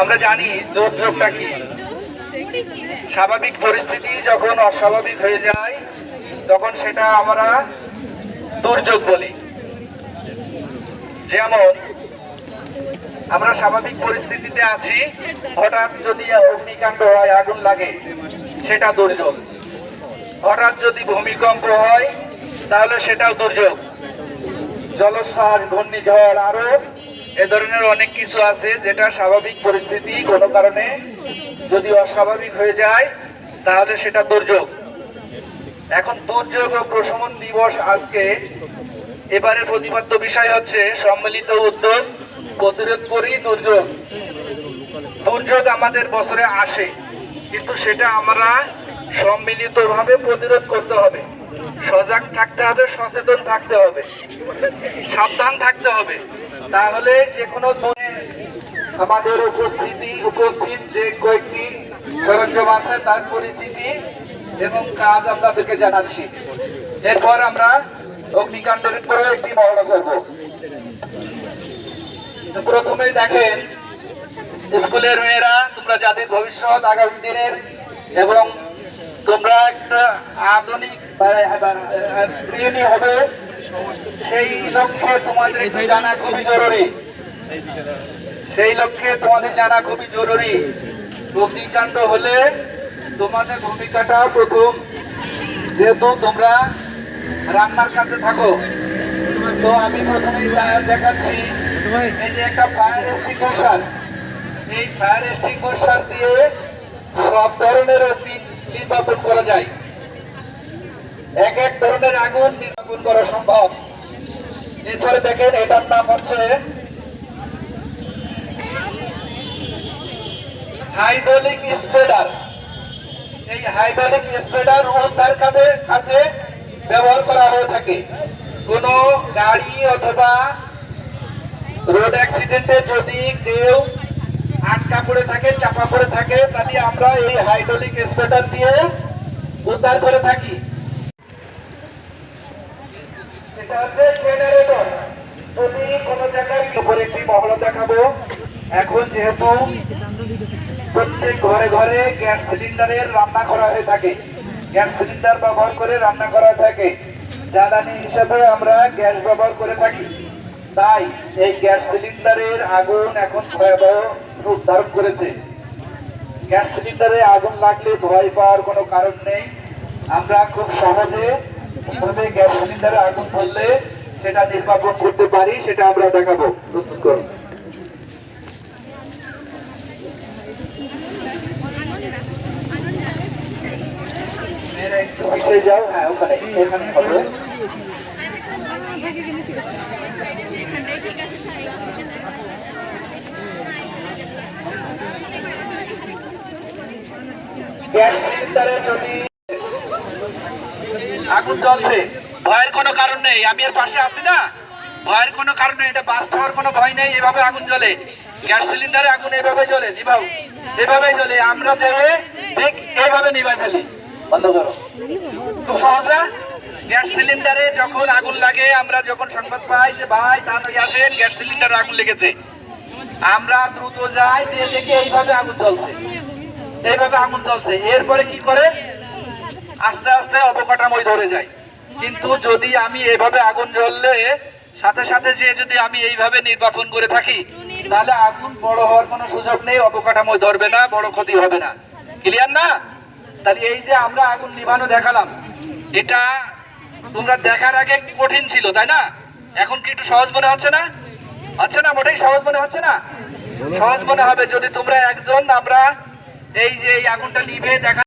আমরা জানি দুর্যোগটা কি। স্বাভাবিক পরিস্থিতি যখন অস্বাভাবিক হয়ে যায়, তখন সেটা আমরা দুর্যোগ বলি। যেমন, আমরা স্বাভাবিক পরিস্থিতিতে আছি, হঠাৎ যদি অগ্নিকাণ্ড হয়, আগুন লাগে, সেটা দুর্যোগ। হঠাৎ যদি ভূমিকম্প হয়, তাহলে সেটাও দুর্যোগ। জলোচ্ছ্বাস, ঘূর্ণিঝড়, আরও এ ধরনের অনেক কিছু আছে যেটা স্বাভাবিক পরিস্থিতি কোনো কারণে যদি অস্বাভাবিক হয়ে যায়, তাহলে সেটা দুর্যোগ। এখন দুর্যোগ ও প্রশমন দিবস আজকে। এবারে প্রতিপাদ্য বিষয় হচ্ছে সম্মিলিত উদ্যোগ, প্রতিরোধ করি দুর্যোগ। দুর্যোগ আমাদের বছরে আসে, কিন্তু সেটা আমরা সম্মিলিতভাবে প্রতিরোধ করতে হবে। সজাগ থাকতে হবে, সচেতন থাকতে হবে। সাবধান থাকতে হবে। তাহলে যে কোনো আমাদের উপস্থিতি, উপস্থিত যে কয়েকটি সরঞ্জাম আছে তার পরিচিতি এবং কাজ আপনাদেরকে জানাচ্ছি। এরপর আমরা অগ্নিকাণ্ডের উপরেও একটি মহড়া করব। তো প্রথমেই দেখেন, স্কুলের মেয়েরা, তোমরা জাতির ভবিষ্যৎ, আগামী দিনের এবং তোমরা একটা আধুনিক হবে সেই লক্ষ্যে তোমাদের জানা খুবই জরুরি। সেই লক্ষ্যে তোমাদের জানা খুবই জরুরি। অগ্নিকাণ্ড হলে তোমাদের ভূমিকাটা প্রথম। যেহেতু তোমরা রান্নার কাজে থাকো তো আমি প্রথমেই দেখাচ্ছি। এই যে একটা ফায়ার এক্সটিংগুইশার এই ফায়ার এক্সটিংগুইশার দিয়ে সব ধরনের অগ্নি নির্বাপন করা যায়। এক এক ধরনের আগুন নির্বাপন করা সম্ভব। এরপরে দেখেন, এটার নাম হচ্ছে হাইড্রোলিক স্প্রেডার। এই হাইড্রোলিক স্প্রেডার উদ্ধার কাজে কাজে ব্যবহার করা হয়ে থাকে। কোন গাড়ি অথবা রোড অ্যাক্সিডেন্টে যদি কেউ আটকা পড়ে থাকে, চাপা পড়ে থাকে, তাহলে আমরা এই হাইড্রোলিক স্প্রেডার দিয়ে উদ্ধার করে থাকি। কোনো জায়গায় উপরে একটি মহড়া দেখাবো, এখন যেহেতু প্রত্যেক ঘরে ঘরে গ্যাস সিলিন্ডারের রান্না করা হয়ে থাকে, গ্যাস সিলিন্ডার ব্যবহার করে রান্না করা থাকে, জ্বালানি হিসাবে আমরা গ্যাস ব্যবহার করে থাকি। তাই এই গ্যাস সিলিন্ডারের আগুন এখন ভয়াবহ রূপ ধারণ করেছে। গ্যাস সিলিন্ডারে আগুন লাগলে ভয় পাওয়ার কোনো কারণ নেই। আমরা খুব সহজে কীভাবে গ্যাস সিলিন্ডারে আগুন ধরলে সেটা নির্বাপন করতে পারি, সেটা আমরা দেখাবো। প্রস্তুত করুন। হ্যাঁ ওখানে গ্যাস সিলিন্ডারে যদি আগুন জ্বলছে। ভয়ের কোনো কারণ নেই। আমি এর পাশে আছি না। ভয়ের কোনো কারণ নেই। এটা বাস্ট হওয়ার কোনো ভয় নেই। এভাবে আগুন জ্বলে। গ্যাস সিলিন্ডারে আগুন এভাবে জ্বলে। জিবাবু এভাবেই জ্বলে। আমরা দেবে ঠিক এইভাবে নিভাই ফেলি। বন্ধ করো। খুব সহজ না? গ্যাস সিলিন্ডারে যখন আগুন লাগে, আমরা যখন সংবাদ পাই যে, ভাই, তাড়াতাড়ি আসেন, গ্যাস সিলিন্ডারে আগুন লেগেছে। আমরা দ্রুত যাই যে দেখে এইভাবে আগুন জ্বলছে। এইভাবে আগুন জ্বলছে। এরপরে কি করে? আস্তে আস্তে অবকাঠামোয় ধরে যায়। কিন্তু যদি আমি এভাবে আগুন জ্বললে, সাথে সাথে যে যদি আমি এইভাবে নির্বাপন করে থাকি, তাহলে আগুন বড় হওয়ার কোনো সুযোগ নেই অবকাঠামোয় ধরবে না, বড় ক্ষতি হবে না। ক্লিয়ার না? তাহলে এই যে আমরা আগুন নিভানো দেখালাম, এটা তোমরা দেখার আগে একটু কঠিন ছিল, তাই না? এখন কি একটু সহজ মনে হচ্ছে না? হচ্ছে না? মোটেই সহজ মনে হচ্ছে না? সহজ মনে হবে যদি তোমরা একজন, আমরা এই যে এই আগুনটা নিভে দেখা